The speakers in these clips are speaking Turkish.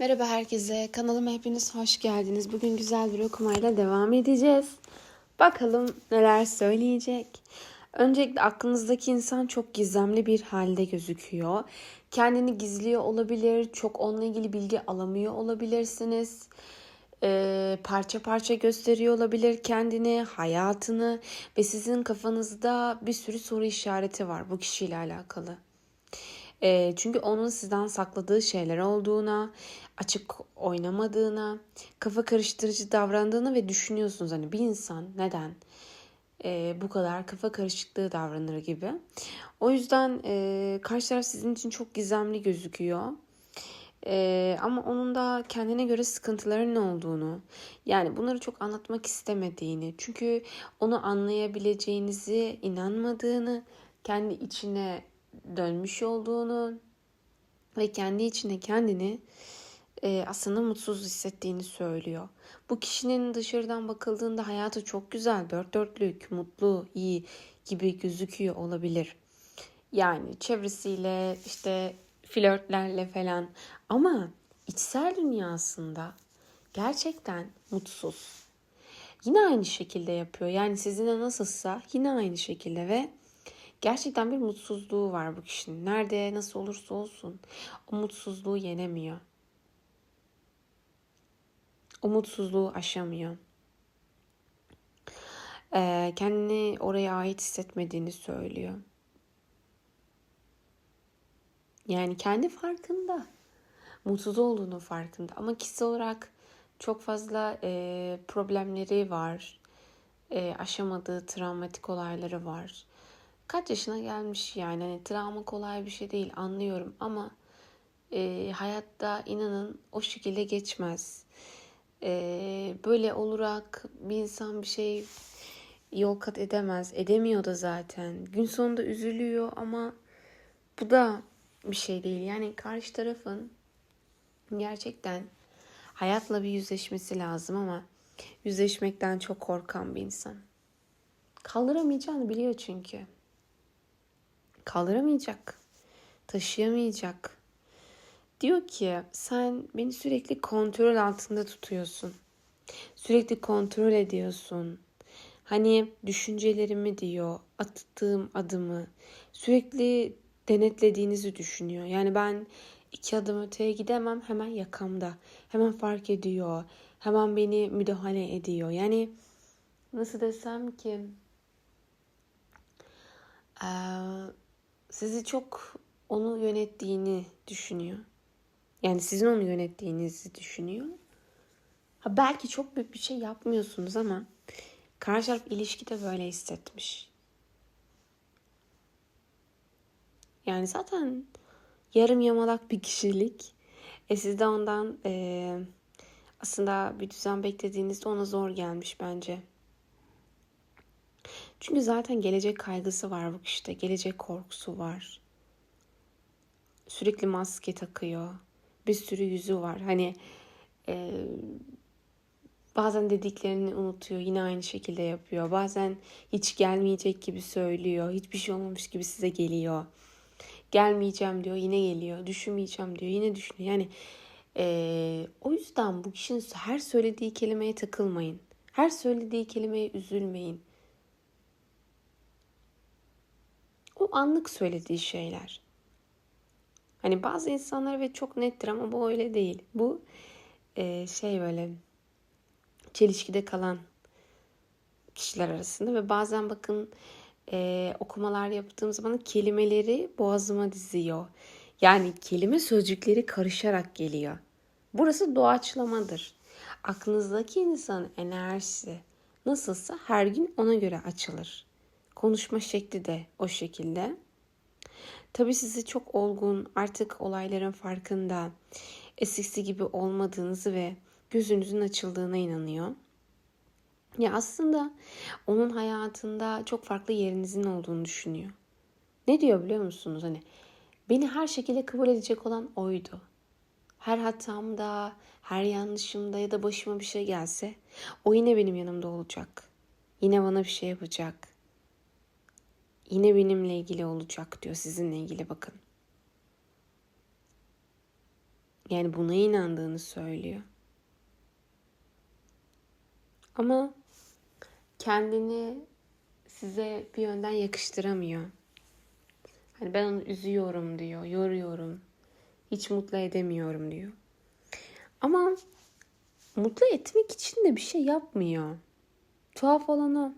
Merhaba herkese. Kanalıma hepiniz hoş geldiniz. Bugün güzel bir okumayla devam edeceğiz. Bakalım neler söyleyecek. Öncelikle aklınızdaki insan çok gizemli bir halde gözüküyor. Kendini gizliyor olabilir. Çok onunla ilgili bilgi alamıyor olabilirsiniz. Ee, parça parça gösteriyor olabilir kendini, hayatını ve sizin kafanızda bir sürü soru işareti var bu kişiyle alakalı. E, çünkü onun sizden sakladığı şeyler olduğuna, açık oynamadığına, kafa karıştırıcı davrandığını ve düşünüyorsunuz hani bir insan neden e, bu kadar kafa karışıklığı davranır gibi. O yüzden e, karşı taraf sizin için çok gizemli gözüküyor. Ee, ama onun da kendine göre sıkıntıların ne olduğunu, yani bunları çok anlatmak istemediğini, çünkü onu anlayabileceğinizi inanmadığını, kendi içine dönmüş olduğunu ve kendi içine kendini e, aslında mutsuz hissettiğini söylüyor. Bu kişinin dışarıdan bakıldığında hayatı çok güzel, dört dörtlük, mutlu, iyi gibi gözüküyor olabilir. Yani çevresiyle işte flörtlerle falan ama içsel dünyasında gerçekten mutsuz. Yine aynı şekilde yapıyor. Yani sizinle nasılsa yine aynı şekilde ve gerçekten bir mutsuzluğu var bu kişinin. Nerede nasıl olursa olsun o mutsuzluğu yenemiyor. O mutsuzluğu aşamıyor. Ee, kendini oraya ait hissetmediğini söylüyor. Yani kendi farkında. Mutsuz olduğunu farkında. Ama kişisel olarak çok fazla e, problemleri var. E, aşamadığı travmatik olayları var. Kaç yaşına gelmiş yani. Hani travma kolay bir şey değil anlıyorum ama e, hayatta inanın o şekilde geçmez. E, böyle olarak bir insan bir şey yol kat edemez. Edemiyor da zaten. Gün sonunda üzülüyor ama bu da bir şey değil. Yani karşı tarafın gerçekten hayatla bir yüzleşmesi lazım ama yüzleşmekten çok korkan bir insan. Kaldıramayacağını biliyor çünkü. Kaldıramayacak. Taşıyamayacak. Diyor ki sen beni sürekli kontrol altında tutuyorsun. Sürekli kontrol ediyorsun. Hani düşüncelerimi diyor, attığım adımı sürekli denetlediğinizi düşünüyor. Yani ben iki adım öteye gidemem hemen yakamda. Hemen fark ediyor. Hemen beni müdahale ediyor. Yani nasıl desem ki sizi çok onu yönettiğini düşünüyor. Yani sizin onu yönettiğinizi düşünüyor. Ha belki çok büyük bir şey yapmıyorsunuz ama karşı taraf ilişkide böyle hissetmiş. Yani zaten yarım yamalak bir kişilik. E siz de ondan e, aslında bir düzen beklediğinizde ona zor gelmiş bence. Çünkü zaten gelecek kaygısı var bu kişide. Gelecek korkusu var. Sürekli maske takıyor. Bir sürü yüzü var. Hani e, bazen dediklerini unutuyor. Yine aynı şekilde yapıyor. Bazen hiç gelmeyecek gibi söylüyor. Hiçbir şey olmamış gibi size geliyor. Gelmeyeceğim diyor. Yine geliyor. Düşünmeyeceğim diyor. Yine düşünüyor. Yani e, o yüzden bu kişinin her söylediği kelimeye takılmayın. Her söylediği kelimeye üzülmeyin. O anlık söylediği şeyler. Hani bazı insanlar ve çok nettir ama bu öyle değil. Bu e, şey böyle çelişkide kalan kişiler arasında ve bazen bakın e, okumalar yaptığım zaman kelimeleri boğazıma diziyor. Yani kelime sözcükleri karışarak geliyor. Burası doğaçlamadır. Aklınızdaki insanın enerjisi nasılsa her gün ona göre açılır. Konuşma şekli de o şekilde. Tabii sizi çok olgun, artık olayların farkında, eskisi gibi olmadığınızı ve gözünüzün açıldığına inanıyor. Ya aslında onun hayatında çok farklı yerinizin olduğunu düşünüyor. Ne diyor biliyor musunuz? Hani beni her şekilde kabul edecek olan oydu. Her hatamda, her yanlışımda ya da başıma bir şey gelse o yine benim yanımda olacak. Yine bana bir şey yapacak. Yine benimle ilgili olacak diyor sizinle ilgili bakın. Yani buna inandığını söylüyor. Ama kendini size bir yönden yakıştıramıyor. Hani ben onu üzüyorum diyor, yoruyorum. Hiç mutlu edemiyorum diyor. Ama mutlu etmek için de bir şey yapmıyor. Tuhaf olan o.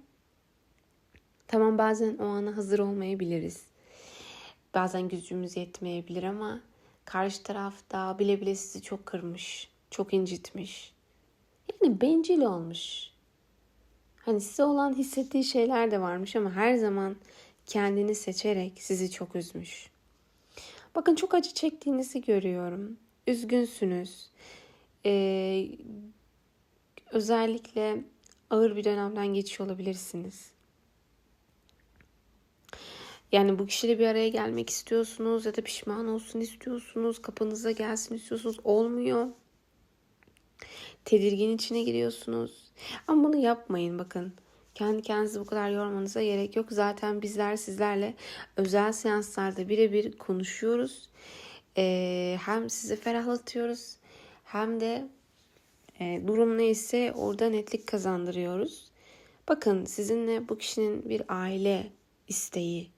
Tamam bazen o ana hazır olmayabiliriz. Bazen gücümüz yetmeyebilir ama karşı tarafta bile bile sizi çok kırmış, çok incitmiş. Yani bencil olmuş. Hani size olan hissettiği şeyler de varmış ama her zaman kendini seçerek sizi çok üzmüş. Bakın çok acı çektiğinizi görüyorum. Üzgünsünüz. Ee, özellikle ağır bir dönemden geçiyor olabilirsiniz. Yani bu kişiyle bir araya gelmek istiyorsunuz ya da pişman olsun istiyorsunuz, kapınıza gelsin istiyorsunuz. Olmuyor. Tedirgin içine giriyorsunuz. Ama bunu yapmayın bakın. Kendi kendinizi bu kadar yormanıza gerek yok. Zaten bizler sizlerle özel seanslarda birebir konuşuyoruz. Ee, hem sizi ferahlatıyoruz hem de e, durum neyse orada netlik kazandırıyoruz. Bakın sizinle bu kişinin bir aile isteği,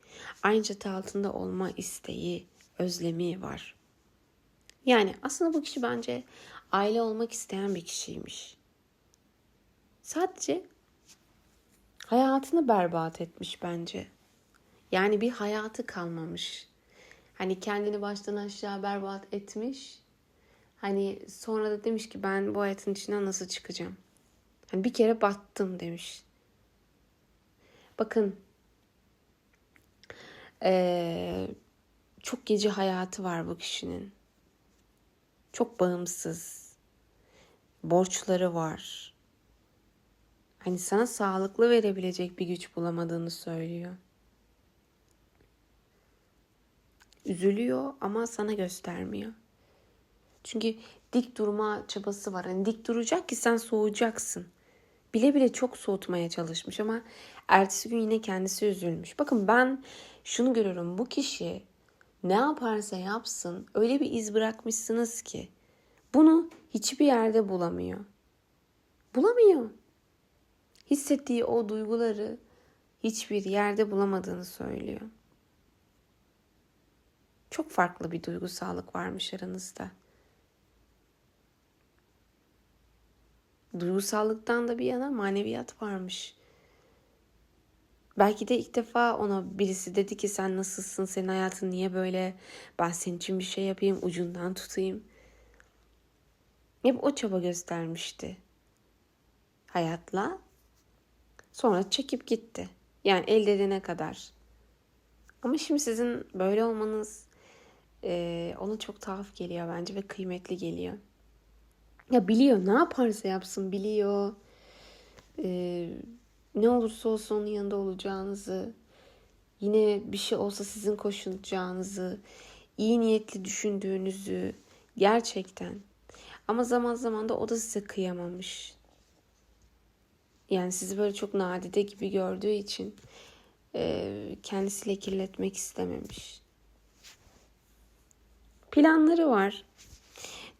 aynı çatı altında olma isteği, özlemi var. Yani aslında bu kişi bence aile olmak isteyen bir kişiymiş. Sadece hayatını berbat etmiş bence. Yani bir hayatı kalmamış. Hani kendini baştan aşağı berbat etmiş. Hani sonra da demiş ki ben bu hayatın içinden nasıl çıkacağım? Hani bir kere battım demiş. Bakın ee, çok gece hayatı var bu kişinin. Çok bağımsız. Borçları var. Hani sana sağlıklı verebilecek bir güç bulamadığını söylüyor. Üzülüyor ama sana göstermiyor. Çünkü dik durma çabası var. Hani dik duracak ki sen soğuyacaksın. Bile bile çok soğutmaya çalışmış ama ertesi gün yine kendisi üzülmüş. Bakın ben şunu görüyorum. Bu kişi ne yaparsa yapsın öyle bir iz bırakmışsınız ki bunu hiçbir yerde bulamıyor. Bulamıyor. Hissettiği o duyguları hiçbir yerde bulamadığını söylüyor. Çok farklı bir duygusallık varmış aranızda. Duygusallıktan da bir yana maneviyat varmış. Belki de ilk defa ona birisi dedi ki sen nasılsın, senin hayatın niye böyle, ben senin için bir şey yapayım, ucundan tutayım. Hep o çaba göstermişti hayatla. Sonra çekip gitti. Yani elde edene kadar. Ama şimdi sizin böyle olmanız e, ona çok tuhaf geliyor bence ve kıymetli geliyor. Ya biliyor ne yaparsa yapsın biliyor. E, ne olursa olsun onun yanında olacağınızı, yine bir şey olsa sizin koşulacağınızı, iyi niyetli düşündüğünüzü gerçekten. Ama zaman zaman da o da size kıyamamış. Yani sizi böyle çok nadide gibi gördüğü için e, kendisiyle kirletmek istememiş. Planları var.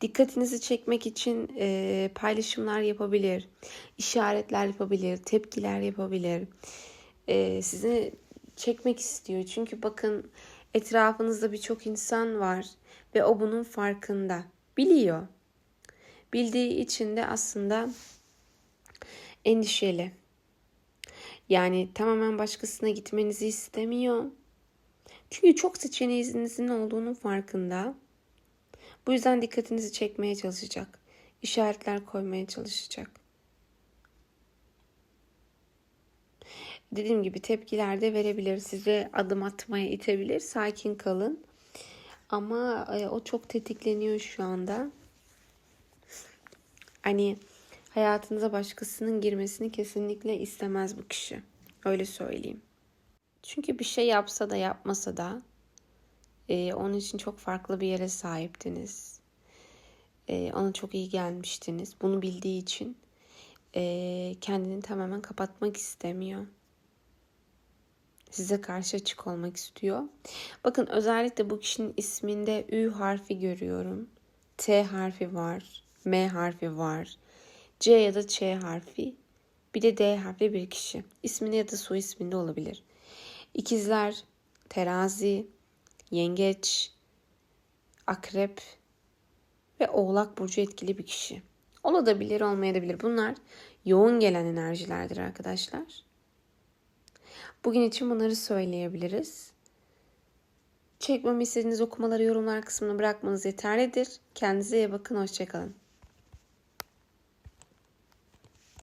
Dikkatinizi çekmek için e, paylaşımlar yapabilir, işaretler yapabilir, tepkiler yapabilir. E, sizi çekmek istiyor. Çünkü bakın etrafınızda birçok insan var ve o bunun farkında. Biliyor. Bildiği için de aslında endişeli. Yani tamamen başkasına gitmenizi istemiyor. Çünkü çok seçeneğinizin olduğunun farkında. Bu yüzden dikkatinizi çekmeye çalışacak. İşaretler koymaya çalışacak. Dediğim gibi tepkiler de verebilir. Size adım atmaya itebilir. Sakin kalın. Ama e, o çok tetikleniyor şu anda. Hani hayatınıza başkasının girmesini kesinlikle istemez bu kişi. Öyle söyleyeyim. Çünkü bir şey yapsa da yapmasa da e, onun için çok farklı bir yere sahiptiniz. E, ona çok iyi gelmiştiniz. Bunu bildiği için e, kendini tamamen kapatmak istemiyor. Size karşı açık olmak istiyor. Bakın özellikle bu kişinin isminde Ü harfi görüyorum. T harfi var, M harfi var, C ya da Ç harfi, bir de D harfi bir kişi. İsminde ya da soy isminde olabilir. İkizler, terazi, yengeç, akrep ve oğlak burcu etkili bir kişi. Olabilir, olmayabilir. Bunlar yoğun gelen enerjilerdir arkadaşlar. Bugün için bunları söyleyebiliriz. Çekmemi istediğiniz okumaları yorumlar kısmına bırakmanız yeterlidir. Kendinize iyi bakın. Hoşçakalın.